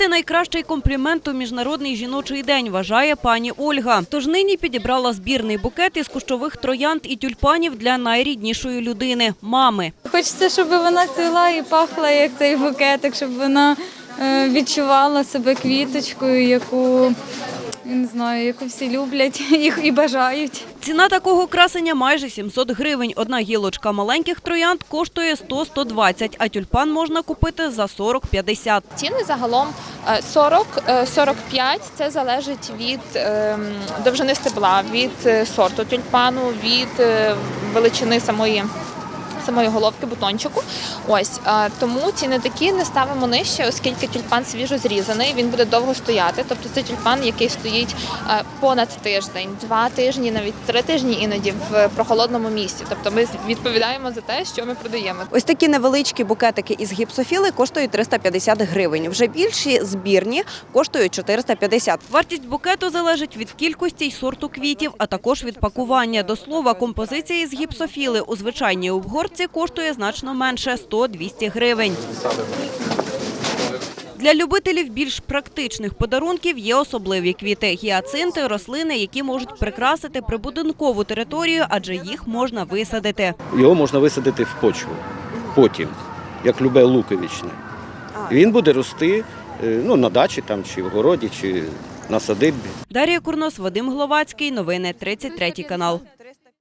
Квіти найкращий комплімент у міжнародний жіночий день, вважає пані Ольга. Тож нині підібрала збірний букет із кущових троянд і тюльпанів для найріднішої людини мами. Хочеться, щоб вона цвіла і пахла, як цей букетик, щоб вона е, відчувала себе квіточкою, яку я не знаю, яку всі люблять їх і бажають. Ціна такого красення майже 700 гривень. Одна гілочка маленьких троянд коштує 100-120, а тюльпан можна купити за 40-50. Ціни загалом е, 40-45, це залежить від ем, довжини стебла, від е, сорту тюльпану, від е, величини самої. Самої головки бутончику, ось е, тому ціни такі не ставимо нижче, оскільки тюльпан свіжо зрізаний, він буде довго стояти. Тобто це тюльпан, який стоїть е, понад тиждень, два тижні, навіть три тижні іноді в прохолодному місці. Тобто ми відповідаємо за те, що ми продаємо. Ось такі невеличкі букетики із гіпсофіли коштують 350 гривень. Вже більші збірні коштують 450. Вартість букету залежить від кількості й сорту квітів, а також від пакування. До слова, композиція із гіпсофіли у звичайній обгорці коштує значно менше – 100-200 гривень. Для любителів більш практичних подарунків є особливі квіти – гіацинти, рослини, які можуть прикрасити прибудинкову територію, адже їх можна висадити. Його можна висадити в почву потім, як любе луковичне. Він буде рости е, ну, на дачі там, чи в городі, чи на садибі. Дар'я Курнос, Вадим Гловацький. Новини 33 канал.